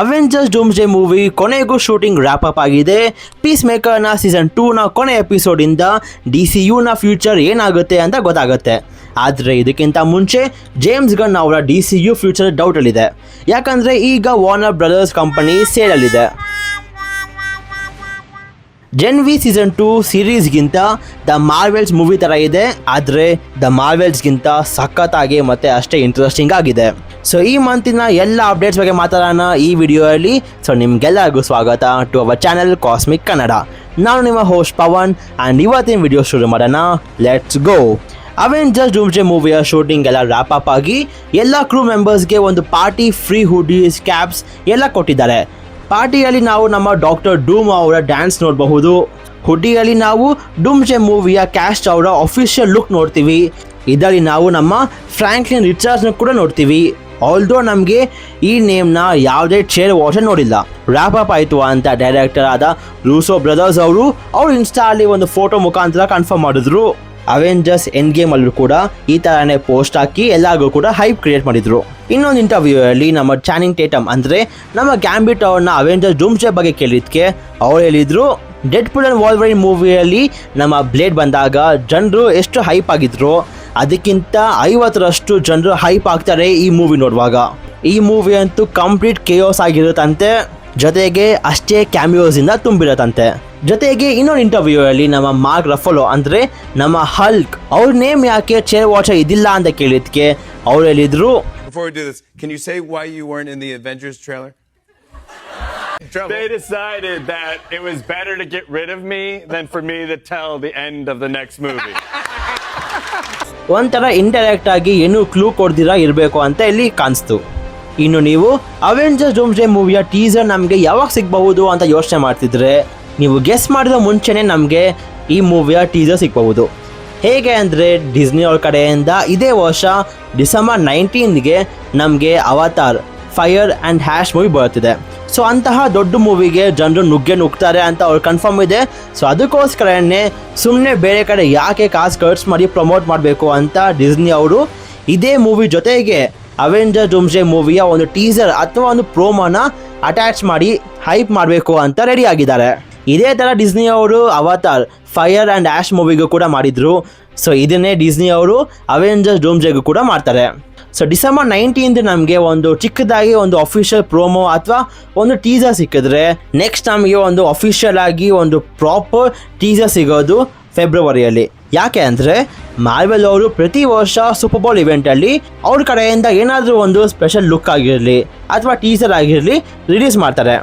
Avengers Doomsday movie ಕೊನೆಗೂ shooting wrap up ಆಗಿದೆ. Piece ಮೇಕರ್ನ ಸೀಸನ್ ಟೂನ ಕೊನೆ ಎಪಿಸೋಡಿಂದ ಡಿ ಸಿ ಯುನ ಫ್ಯೂಚರ್ ಏನಾಗುತ್ತೆ ಅಂತ ಗೊತ್ತಾಗುತ್ತೆ. ಆದರೆ ಇದಕ್ಕಿಂತ ಮುಂಚೆ ಜೇಮ್ಸ್ ಗನ್ ಅವರ ಡಿ ಸಿ ಯು ಫ್ಯೂಚರ್ ಡೌಟಲ್ಲಿದೆ ಯಾಕಂದರೆ ಈಗ ವಾರ್ನರ್ ಬ್ರದರ್ಸ್ ಕಂಪನಿ ಸೇಲಲ್ಲಿದೆ ಜೆನ್ ವಿ ಸೀಸನ್ ಟು ಸೀರೀಸ್ಗಿಂತ ದ ಮಾರ್ವೆಲ್ಸ್ ಮೂವಿ ಥರ ಇದೆ. ಆದರೆ ದ ಮಾರ್ವೆಲ್ಸ್ಗಿಂತ ಸಖತ್ತಾಗಿ ಮತ್ತು ಅಷ್ಟೇ ಇಂಟ್ರೆಸ್ಟಿಂಗ್ ಆಗಿದೆ. ಸೊ ಈ ಮಂತಿನ ಎಲ್ಲ ಅಪ್ಡೇಟ್ಸ್ ಬಗ್ಗೆ ಮಾತಾಡೋಣ ಈ ವಿಡಿಯೋಯಲ್ಲಿ ಸೊ ನಿಮಗೆಲ್ಲರಿಗೂ ಸ್ವಾಗತ to our channel cosmic Kannada ನಾನು ನಿಮ್ಮ ಹೋಸ್ಟ್ ಪವನ್ ಆ್ಯಂಡ್ ಇವತ್ತಿನ ವಿಡಿಯೋ ಶುರು ಮಾಡೋಣ. ಲೆಟ್ಸ್ ಗೋ ಅವೆಂಜರ್ಸ್ ಡೂಮ್ಜೆ ಮೂವಿಯ ಶೂಟಿಂಗ್ ಎಲ್ಲ ರ್ಯಾಪ್ ಅಪ್ ಆಗಿ ಎಲ್ಲ ಕ್ರೂ ಮೆಂಬರ್ಸ್ಗೆ ಒಂದು ಪಾರ್ಟಿ ಫ್ರೀ ಹುಡೀಸ್ ಕ್ಯಾಬ್ಸ್ ಎಲ್ಲ ಕೊಟ್ಟಿದ್ದಾರೆ. ಪಾರ್ಟಿಯಲ್ಲಿ ನಾವು ನಮ್ಮ ಡಾಕ್ಟರ್ ಡೂಮ್ ಅವರ ಡ್ಯಾನ್ಸ್ ನೋಡಬಹುದು. ಹುಡ್ಡಿಯಲ್ಲಿ ನಾವು ಡೂಮ್ಜೆ ಮೂವಿಯ ಕ್ಯಾಸ್ಟ್ ಅವರ ಅಫಿಷಿಯಲ್ ಲುಕ್ ನೋಡ್ತೀವಿ. ಇದರಲ್ಲಿ ನಾವು ನಮ್ಮ ಫ್ರ್ಯಾಂಕ್ಲಿನ್ ರಿಚಾರ್ಜ್ನ ಕೂಡ ನೋಡ್ತೀವಿ. ಆಲ್ದೋ ನಮಗೆ ಈ ನೇಮ್ನ ಯಾವುದೇ ಚೇರ್ ವಾಟರ್ ನೋಡಿಲ್ಲ. ರ್ಯಾಪ್ ಅಪ್ ಆಯಿತು ಅಂತ ಡೈರೆಕ್ಟರ್ ಆದ ರೂಸೋ ಬ್ರದರ್ಸ್ ಅವರು, ಅವ್ರು ಇನ್ಸ್ಟಾ ಅಲ್ಲಿ ಒಂದು ಫೋಟೋ ಮುಖಾಂತರ ಕನ್ಫರ್ಮ್ ಮಾಡಿದ್ರು. ಅವೆಂಜರ್ಸ್ ಎಂಡ್ ಗೇಮ್ ಅಲ್ಲೂ ಕೂಡ ಈ ತರನೇ ಪೋಸ್ಟ್ ಹಾಕಿ ಎಲ್ಲರಿಗೂ ಕೂಡ ಹೈಪ್ ಕ್ರಿಯೇಟ್ ಮಾಡಿದ್ರು. ಇನ್ನೊಂದು ಇಂಟರ್ವ್ಯೂ ಅಲ್ಲಿ ನಮ್ಮ ಚಾನಿಂಗ್ ಟೇಟಮ್ ಅಂದ್ರೆ ನಮ್ಮ ಗ್ಯಾಂಬಿಟ್ ಅವ್ರನ್ನ ಅವೆಂಜರ್ಸ್ ಶೇಪ್ ಬಗ್ಗೆ ಕೇಳಿದ್ಕೆ, ಅವ್ರು ಹೇಳಿದ್ರು ಡೆಡ್ ಪುಲ್ ಅಂಡ್ ವಾಲ್ವರಿನ್ ಮೂವಿಯಲ್ಲಿ ನಮ್ಮ ಬ್ಲೇಡ್ ಬಂದಾಗ ಜನರು ಎಷ್ಟು ಹೈಪ್ ಆಗಿದ್ರು? ಅದಕ್ಕಿಂತ ಐವತ್ತರಷ್ಟು ಜನರು ಹೈಪ್ ಆಗ್ತಾರೆ ಈ ಮೂವಿ ನೋಡುವಾಗ ಈ ಮೂವಿ ಅಂತೂ ಕಂಪ್ಲೀಟ್ ಕೇಯೋಸ್ ಆಗಿರುತ್ತಂತೆ ಜೊತೆಗೆ ಅಷ್ಟೇ ಕ್ಯಾಮಿಯೋಸ್ ಇಂದ ತುಂಬಿರತ್ತಂತೆ ಜೊತೆಗೆ ಇನ್ನೊಂದು ಇಂಟರ್ವ್ಯೂ ಅಲ್ಲಿ ನಮ್ಮ ಮಾರ್ಕ್ ರಫಲೋ ಅಂದ್ರೆ ನಮ್ಮ ಹಲ್ಕ್ ಅವ್ರ ನೇಮ್ ಯಾಕೆ ಚೇರ್ ವಾಚರ್ ಇದಿಲ್ಲ ಅಂತ ಕೇಳಿದ್ಕೆ ಅವ್ರು ಹೇಳಿದ್ರು Before we do this, can you say why you weren't in the Avengers trailer? They decided that it was better to get rid of me than for me to tell the end of the next movie. ಒಂಥರ indirect ಆಗಿ ಏನು clue ಕೊಡ್ದಿರಾ ಇರಬೇಕು ಅಂತ ಇಲ್ಲಿ ಕಾಣಿಸ್ತು. ಇನ್ನು ನೀವು Avengers day ಮೂವಿಯ ಟೀಸರ್ ನಮಗೆ ಯಾವಾಗ ಸಿಗಬಹುದು ಅಂತ ಯೋಚನೆ ಮಾಡ್ತಿದ್ರೆ, ನೀವು ಗೆಸ್ ಮಾಡಿದ ಮುಂಚೆನೇ ನಮಗೆ ಈ ಮೂವಿಯ ಟೀಸರ್ ಸಿಗಬಹುದು. ಹೇಗೆ ಅಂದರೆ ಡಿಸ್ನಿ ಅವ್ರ ಕಡೆಯಿಂದ ಇದೇ ವರ್ಷ ಡಿಸೆಂಬರ್ ನೈನ್ಟೀನ್ಗೆ ನಮಗೆ Avatar Fire and Ash movie ಬರುತ್ತಿದೆ. ಸೊ ಅಂತಹ ದೊಡ್ಡ ಮೂವಿಗೆ ಜನರು ನುಗ್ಗೆ ನುಗ್ತಾರೆ ಅಂತ ಅವ್ರು ಕನ್ಫರ್ಮ್ ಇದೆ. ಸೊ ಅದಕ್ಕೋಸ್ಕರನೇ ಸುಮ್ಮನೆ ಬೇರೆ ಕಡೆ ಯಾಕೆ ಕಾಸು ಖರ್ಚು ಮಾಡಿ ಪ್ರಮೋಟ್ ಮಾಡಬೇಕು ಅಂತ ಡಿಸ್ನಿ ಅವರು ಇದೇ ಮೂವಿ ಜೊತೆಗೆ ಅವೆಂಜರ್ ಡೂಮ್ಸ್ಡೇ ಮೂವಿಯ ಒಂದು ಟೀಸರ್ ಅಥವಾ ಒಂದು ಪ್ರೋಮೋನ ಅಟ್ಯಾಚ್ ಮಾಡಿ ಹೈಪ್ ಮಾಡಬೇಕು ಅಂತ ರೆಡಿ ಆಗಿದ್ದಾರೆ. ಇದೇ ಥರ ಡಿಸ್ನಿ ಅವರು ಅವತಾರ್ ಫೈರ್ ಆ್ಯಂಡ್ ಆ್ಯಶ್ ಮೂವಿಗೂ ಕೂಡ ಮಾಡಿದರು. ಸೊ ಇದನ್ನೇ ಡಿಸ್ನಿ ಅವರು ಅವೆಂಜರ್ಸ್ ಡೂಮ್ಜೆಗೂ ಕೂಡ ಮಾಡ್ತಾರೆ. ಸೊ ಡಿಸೆಂಬರ್ ನೈನ್ಟೀನ್ತ್ ನಮಗೆ ಒಂದು ಚಿಕ್ಕದಾಗಿ ಒಂದು ಅಫಿಷಿಯಲ್ ಪ್ರೋಮೋ ಅಥವಾ ಒಂದು ಟೀಸರ್ ಸಿಕ್ಕಿದ್ರೆ ನೆಕ್ಸ್ಟ್ ನಮಗೆ ಒಂದು ಅಫಿಷಿಯಲ್ ಆಗಿ ಒಂದು ಪ್ರಾಪರ್ ಟೀಸರ್ ಸಿಗೋದು ಫೆಬ್ರವರಿಯಲ್ಲಿ ಯಾಕೆ ಅಂದರೆ ಮಾರ್ವೆಲ್ ಅವರು ಪ್ರತಿ ವರ್ಷ ಸೂಪರ್ ಬಾಲ್ ಇವೆಂಟಲ್ಲಿ ಅವ್ರ ಕಡೆಯಿಂದ ಏನಾದರೂ ಒಂದು ಸ್ಪೆಷಲ್ ಲುಕ್ ಆಗಿರಲಿ ಅಥವಾ ಟೀಸರ್ ಆಗಿರಲಿ ರಿಲೀಸ್ ಮಾಡ್ತಾರೆ.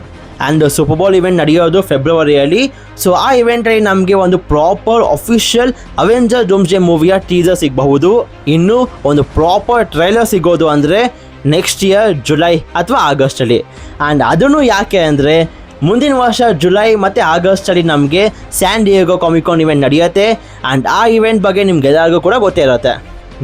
ಆ್ಯಂಡ್ ಸೂಪರ್ ಬಾಲ್ ಇವೆಂಟ್ ನಡೆಯೋದು ಫೆಬ್ರವರಿಯಲ್ಲಿ ಸೊ ಆ ಇವೆಂಟಲ್ಲಿ ನಮಗೆ ಒಂದು ಪ್ರಾಪರ್ ಅಫಿಷಿಯಲ್ ಅವೆಂಜರ್ ಡೂಮ್ಸ್ಡೇ ಮೂವಿಯ ಟೀಸರ್ ಸಿಗಬಹುದು. ಇನ್ನು ಒಂದು ಪ್ರಾಪರ್ ಟ್ರೈಲರ್ ಸಿಗೋದು ಅಂದರೆ ನೆಕ್ಸ್ಟ್ ಇಯರ್ ಜುಲೈ ಅಥವಾ ಆಗಸ್ಟಲ್ಲಿ ಆ್ಯಂಡ್ ಅದನ್ನು ಯಾಕೆ ಅಂದರೆ, ಮುಂದಿನ ವರ್ಷ ಜುಲೈ ಮತ್ತು ಆಗಸ್ಟಲ್ಲಿ ನಮಗೆ San Diego Comic Con event ನಡೆಯುತ್ತೆ. ಆ್ಯಂಡ್ ಆ ಇವೆಂಟ್ ಬಗ್ಗೆ ನಿಮ್ಗೆಲ್ಲರಿಗೂ ಕೂಡ ಗೊತ್ತೇ ಇರುತ್ತೆ.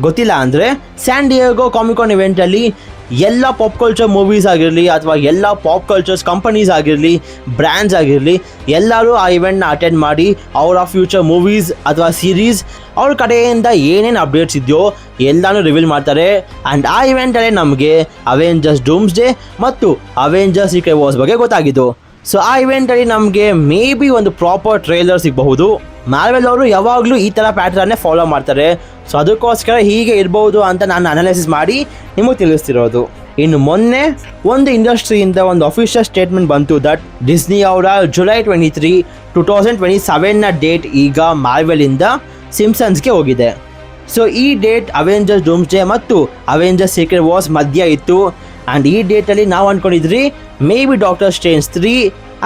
ಗೊತ್ತಿಲ್ಲ ಅಂದರೆ ಸ್ಯಾನ್ ಡಿಯೇಗೋ ಕಾಮಿಕಾನ್ ಇವೆಂಟಲ್ಲಿ ಎಲ್ಲ ಪಾಪ್ ಕಲ್ಚರ್ ಮೂವೀಸ್ ಆಗಿರಲಿ ಅಥವಾ ಎಲ್ಲ ಪಾಪ್ ಕಲ್ಚರ್ಸ್ ಕಂಪನೀಸ್ ಆಗಿರಲಿ ಬ್ರ್ಯಾಂಡ್ಸ್ ಆಗಿರಲಿ, ಎಲ್ಲರೂ ಆ ಇವೆಂಟ್ನ ಅಟೆಂಡ್ ಮಾಡಿ ಅವರ ಫ್ಯೂಚರ್ ಮೂವೀಸ್ ಅಥವಾ ಸೀರೀಸ್ ಅವ್ರ ಕಡೆಯಿಂದ ಏನೇನು ಅಪ್ಡೇಟ್ಸ್ ಇದೆಯೋ ಎಲ್ಲನೂ ರಿವೀಲ್ ಮಾಡ್ತಾರೆ. ಆ್ಯಂಡ್ ಆ ಇವೆಂಟಲ್ಲೇ ನಮಗೆ ಅವೆಂಜರ್ಸ್ ಡೂಮ್ಸ್ ಡೇ ಮತ್ತು ಅವೆಂಜರ್ಸ್ ಸೀಕ್ರೆಟ್ ವಾರ್ಸ್ ಬಗ್ಗೆ ಗೊತ್ತಾಗಿದ್ದು. ಸೊ ಆ ಇವೆಂಟಲ್ಲಿ ನಮಗೆ ಮೇ ಬಿ ಒಂದು ಪ್ರಾಪರ್ ಟ್ರೇಲರ್ ಸಿಗಬಹುದು. ಮ್ಯಾರ್ವೆಲ್ ಅವರು ಯಾವಾಗಲೂ ಈ ಥರ ಪ್ಯಾಟರ್ನೇ ಫಾಲೋ ಮಾಡ್ತಾರೆ. ಸೊ ಅದಕ್ಕೋಸ್ಕರ ಹೀಗೆ ಇರ್ಬೋದು ಅಂತ ನಾನು ಅನಾಲಿಸಿಸ್ ಮಾಡಿ ನಿಮಗೆ ತಿಳಿಸ್ತಿರೋದು. ಇನ್ನು ಮೊನ್ನೆ ಒಂದು ಇಂಡಸ್ಟ್ರಿಯಿಂದ ಒಂದು ಅಫಿಷಿಯಲ್ ಸ್ಟೇಟ್ಮೆಂಟ್ ಬಂತು ದಟ್ ಡಿಸ್ನಿ ಅವರ July twenty three two thousand twenty ಸೆವೆನ್ನ date ಈಗ ಮಾರ್ವೆಲಿಂದ ಸಿಮ್ಸನ್ಸ್ಗೆ ಹೋಗಿದೆ. ಸೊ ಈ ಡೇಟ್ ಅವೆಂಜರ್ಸ್ ಡೂಮ್ಸ್ ಡೇ ಮತ್ತು ಅವೆಂಜರ್ಸ್ ಸೀಕ್ರೆಟ್ ವಾಸ್ ಮಧ್ಯ ಇತ್ತು. ಆ್ಯಂಡ್ ಈ ಡೇಟಲ್ಲಿ ನಾವು ಅಂದ್ಕೊಂಡಿದ್ರಿ maybe doctor Strange three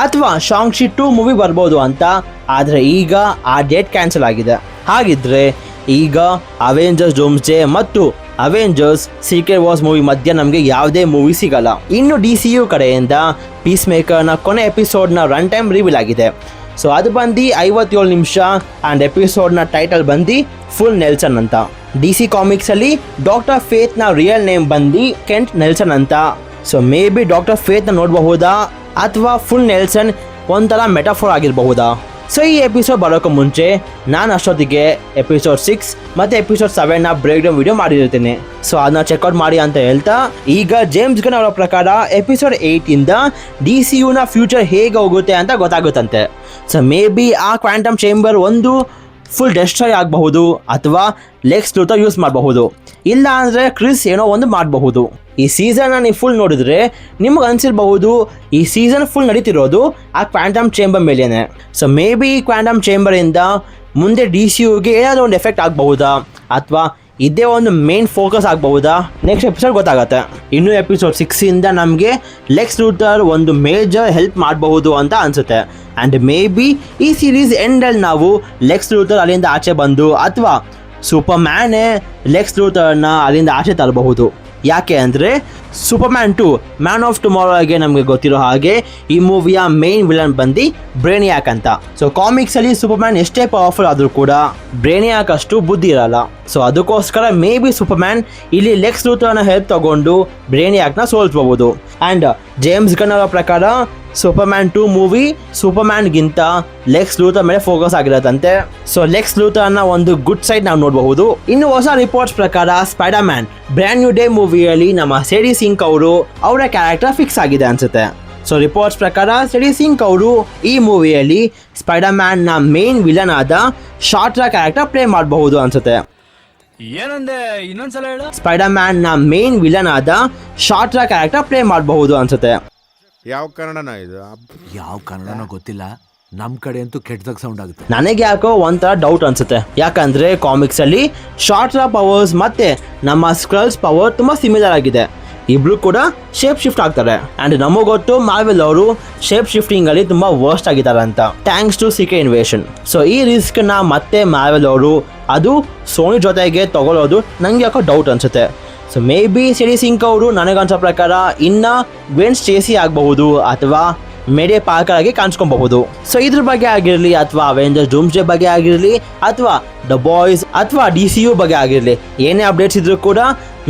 ಅಥವಾ ಶಾಂಗ್ಶಿ ಟೂ ಮೂವಿ ಬರ್ಬೋದು ಅಂತ. ಆದರೆ ಈಗ ಆ ಡೇಟ್ ಕ್ಯಾನ್ಸಲ್ ಆಗಿದೆ. ಹಾಗಿದ್ರೆ ಈಗ ಅವೆಂಜರ್ಸ್ ಡೋಮ್ಸ್ ಡೇ ಮತ್ತು ಅವೆಂಜರ್ಸ್ ಸೀಕ್ರೆಟ್ ವಾರ್ಸ್ ಮೂವಿ ಮಧ್ಯೆ ನಮಗೆ ಯಾವುದೇ ಮೂವಿ ಸಿಗಲ್ಲ. ಇನ್ನು ಡಿ ಸಿ ಯು ಕಡೆಯಿಂದ ಪೀಸ್ ಮೇಕರ್ನ ಕೊನೆ ಎಪಿಸೋಡ್ನ ರನ್ ಟೈಮ್ ರಿವೀಲ್ ಆಗಿದೆ. ಸೊ ಅದು ಬಂದು ಐವತ್ತೇಳು ನಿಮಿಷ ಆ್ಯಂಡ್ ಎಪಿಸೋಡ್ನ ಟೈಟಲ್ ಬಂದು ಫುಲ್ ನೆಲ್ಸನ್ ಅಂತ. ಡಿ ಸಿ ಕಾಮಿಕ್ಸಲ್ಲಿ ಡಾಕ್ಟರ್ ಫೇತ್ನ ರಿಯಲ್ ನೇಮ್ ಬಂದು ಕೆಂಟ್ ನೆಲ್ಸನ್ ಅಂತ. ಸೊ ಮೇ ಬಿ ಡಾಕ್ಟರ್ ಫೇತ್ನ ನೋಡಬಹುದಾ ಅಥವಾ ಫುಲ್ ನೆಲ್ಸನ್ ಒಂಥರ ಮೆಟಾಫೋರ್ ಆಗಿರಬಹುದಾ? ಸೊ ಈ ಎಪಿಸೋಡ್ ಬರೋಕೆ ಮುಂಚೆ ನಾನು ಅಷ್ಟೊತ್ತಿಗೆ ಎಪಿಸೋಡ್ ಸಿಕ್ಸ್ ಮತ್ತೆ ಎಪಿಸೋಡ್ ಸೆವೆನ್ನ ಬ್ರೇಕ್ ಡೌನ್ ವಿಡಿಯೋ ಮಾಡಿರ್ತೀನಿ. ಸೊ ಅದನ್ನ ಚೆಕ್ಔಟ್ ಮಾಡಿ ಅಂತ ಹೇಳ್ತಾ, ಈಗ ಜೇಮ್ಸ್ ಗನ್ ಅವರ ಪ್ರಕಾರ ಎಪಿಸೋಡ್ ಇಂದ ಡಿ ಸಿ ಯುನ ಫ್ಯೂಚರ್ ಹೇಗೆ ಹೋಗುತ್ತೆ ಅಂತ ಗೊತ್ತಾಗುತ್ತಂತೆ. ಸೊ ಮೇ ಬಿ ಆ ಕ್ವಾಂಟಮ್ ಚೇಂಬರ್ ಒಂದು ಫುಲ್ ಡೆಸ್ಟ್ರಾಯ್ ಆಗಬಹುದು, ಅಥವಾ ಲೆಗ್ಸ್ ಲೂತ ಯೂಸ್ ಮಾಡಬಹುದು. ಇಲ್ಲ ಅಂದ್ರೆ ಕ್ರಿಸ್ ಏನೋ ಒಂದು ಮಾಡಬಹುದು. ಈ ಸೀಸನ್ನ ನೀವು ಫುಲ್ ನೋಡಿದ್ರೆ ನಿಮ್ಗೆ ಅನಿಸಿರ್ಬಹುದು ಈ ಸೀಸನ್ ಫುಲ್ ನಡೀತಿರೋದು ಆ ಕ್ವಾಂಟಮ್ ಚೇಂಬರ್ ಮೇಲೇನೆ. ಸೊ ಮೇ ಬಿ ಈ ಕ್ವಾಂಟಮ್ ಚೇಂಬರಿಂದ ಮುಂದೆ ಡಿ ಸಿ ಯುಗೆ ಏನಾದರೂ ಒಂದು ಎಫೆಕ್ಟ್ ಆಗಬಹುದಾ? ಅಥವಾ ಇದೇ ಒಂದು ಮೇನ್ ಫೋಕಸ್ ಆಗಬಹುದಾ? ನೆಕ್ಸ್ಟ್ ಎಪಿಸೋಡ್ ಗೊತ್ತಾಗತ್ತೆ. ಇನ್ನು ಎಪಿಸೋಡ್ ಸಿಕ್ಸಿಂದ ನಮಗೆ ಲೆಕ್ಸ್ ರೂಟರ್ ಒಂದು ಮೇಜರ್ ಹೆಲ್ಪ್ ಮಾಡಬಹುದು ಅಂತ ಅನಿಸುತ್ತೆ. ಆ್ಯಂಡ್ ಮೇ ಬಿ ಈ ಸೀರೀಸ್ ಎಂಡಲ್ಲಿ ನಾವು ಲೆಕ್ಸ್ ರೂಟರ್ ಅಲ್ಲಿಂದ ಆಚೆ ಬಂದು ಅಥವಾ ಸೂಪರ್ ಮ್ಯಾನೇ ಲೆಕ್ಸ್ ಲೂಥರ್ನ ಅಲ್ಲಿಂದ ಆಚೆ ತರಬಹುದು. ಯಾಕೆ ಅಂದರೆ Superman two man of tomorrow ಹಾಗೆ ನಮಗೆ ಗೊತ್ತಿರೋ ಹಾಗೆ ಈ ಮೂವಿಯ ಮೇನ್ ವಿಲನ್ ಬಂದು ಬ್ರೇನಿಯಾಕ್ ಅಂತ. ಸೊ ಕಾಮಿಕ್ಸಲ್ಲಿ ಸೂಪರ್ಮ್ಯಾನ್ ಎಷ್ಟೇ ಪವರ್ಫುಲ್ ಆದರೂ ಕೂಡ ಬ್ರೇನಿಯಾಕ್ ಅಷ್ಟು ಬುದ್ಧಿ ಇರಲ್ಲ. ಸೊ ಅದಕ್ಕೋಸ್ಕರ ಮೇ ಬಿ ಸೂಪರ್ಮ್ಯಾನ್ ಇಲ್ಲಿ ಲೆಕ್ಸ್ ಲೂಥರ್ನ ಹೆಲ್ಪ್ ತಗೊಂಡು ಬ್ರೇನಿಯಾಕ್ನ ಸೋಲ್ಸ್ಬೋದು ಆ್ಯಂಡ್ ಜೇಮ್ಸ್ ಗನ್ ಅವರ ಪ್ರಕಾರ ಸೂಪರ್ಮ್ಯಾನ್ ಟು ಮೂವಿ ಸೂಪರ್ಮ್ಯಾನ್ಗಿಂತ ಲೆಕ್ಸ್ ಲೂಥರ್ ಮೇಲೆ ಫೋಕಸ್ ಆಗಿರತ್ತಂತೆ. ಸೊ ಲೆಕ್ಸ್ ಲೂಥರ್ನ ಒಂದು ಗುಡ್ ಸೈಡ್ ನಾವು ನೋಡಬಹುದು. ಇನ್ನು ಹೊಸ ರಿಪೋರ್ಟ್ಸ್ ಪ್ರಕಾರ Spider Man brand new day ಮೂವಿಯಲ್ಲಿ ನಮ್ಮ ಸೇಡಿ ಸಿಂಗ್ ಅವರು ಅವರ ಕ್ಯಾರೆಕ್ಟರ್ ಫಿಕ್ಸ್ ಆಗಿದೆ ಅನ್ಸುತ್ತೆ. ಸೊ ರಿಪೋರ್ಟ್ಸ್ ಪ್ರಕಾರ ಸ್ಟಡಿ ಸಿಂಗ್ ಅವರು ಈ ಮೂವಿಯಲ್ಲಿ ಸ್ಪೈಡರ್ ಮ್ಯಾನ್ನ ಮೇನ್ ವಿಲನ್ ಆದ ಶಾರ್ಟ್ರ ಕ್ಯಾರೆಕ್ಟರ್ ಪ್ಲೇ ಮಾಡಬಹುದು ಅನ್ಸುತ್ತೆ. ಏನಂದೆ? ಇನ್ನೊಂದ್ಸಲ ಹೇಳು. ಸ್ಪೈಡರ್ ಮ್ಯಾನ್ನ ಮೇನ್ ವಿಲನ್ ಆದ ಶಾರ್ಟ್ರ ಕ್ಯಾರೆಕ್ಟರ್ ಪ್ಲೇ ಮಾಡಬಹುದು ಅನ್ಸುತ್ತೆ. ಯಾವ ಕನ್ನಡನ ಇದು? ಯಾವ ಕನ್ನಡನೋ ಗೊತ್ತಿಲ್ಲ. ನಮ್ ಕಡೆ ಅಂತೂ ಕೆಟ್ಟದಾಗ ಸೌಂಡ್ ಆಗುತ್ತೆ. ನನಗೆ ಯಾಕೋ ಒಂಥರ ಡೌಟ್ ಅನ್ಸುತ್ತೆ. ಯಾಕಂದ್ರೆ ಕಾಮಿಕ್ಸ್ ಅಲ್ಲಿ ಶಾರ್ಟ್ರ ಪವರ್ಸ್ ಮತ್ತೆ ನಮ್ಮ ಸ್ಕ್ರಲ್ಸ್ ಪವರ್ ತುಂಬಾ ಸಿಮಿಲರ್ ಆಗಿದೆ. ಇಬ್ರು ಕೂಡ ಶೇಪ್ ಶಿಫ್ಟ್ ಆಗ್ತಾರೆ. ಅಂಡ್ ನಮಗೊತ್ತು ಗೊತ್ತು ಮಾರ್ವೆಲ್ ಅವರು ಶೇಪ್ ಶಿಫ್ಟಿಂಗ್ ಅಲ್ಲಿ ತುಂಬಾ ವರ್ಸ್ಟ್ ಆಗಿದ್ದಾರೆ ಅಂತ. Thanks to secret invasion so ಈ ರಿಸ್ಕ್ನ ಮತ್ತೆ ಮಾರ್ವೆಲ್ ಅವರು, ಅದು ಸೋನಿ ಜೊತೆಗೆ ತಗೊಳ್ಳೋದು ನಂಗೆ ಯಾಕೋ ಡೌಟ್ ಅನ್ಸುತ್ತೆ. So maybe Sadie Sink ಅವರು ನನಗನ್ಸೋ ಪ್ರಕಾರ ಇನ್ನ ಗ್ವೆನ್ ಚೇಸಿ ಆಗಬಹುದು ಅಥವಾ ಮೇಡೆ ಪಾರ್ಕ್ ಆಗಿ ಕಾಣಿಸ್ಕೊಬಹುದು. ಸೊ ಇದ್ರ ಬಗ್ಗೆ ಆಗಿರಲಿ ಅಥವಾ ಅವೆಂಜರ್ಸ್ ಡೂಮ್ಸ್ಡೇ ಬಗ್ಗೆ ಆಗಿರಲಿ ಅಥವಾ ದ ಬಾಯ್ಸ್ ಅಥವಾ ಡಿ ಸಿ ಯು ಬಗ್ಗೆ ಆಗಿರಲಿ, ಏನೇ ಅಪ್ಡೇಟ್ಸ್ ಇದ್ರೂ ಕೂಡ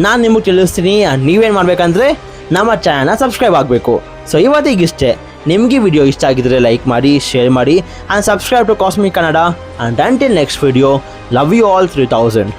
ನಾನು ನಿಮಗೆ ತಿಳಿಸ್ತೀನಿ. ನೀವೇನ್ ಮಾಡ್ಬೇಕಂದ್ರೆ ನಮ್ಮ ಚಾನಲ್ನ ಸಬ್ಸ್ಕ್ರೈಬ್ ಆಗಬೇಕು. ಸೊ ಇವತ್ತಿಗಿಷ್ಟೇ ನಿಮಗೆ ವಿಡಿಯೋ ಇಷ್ಟ ಆಗಿದ್ರೆ ಲೈಕ್ ಮಾಡಿ ಶೇರ್ ಮಾಡಿ and subscribe to Cosmic Kannada and until next video love you all three thousand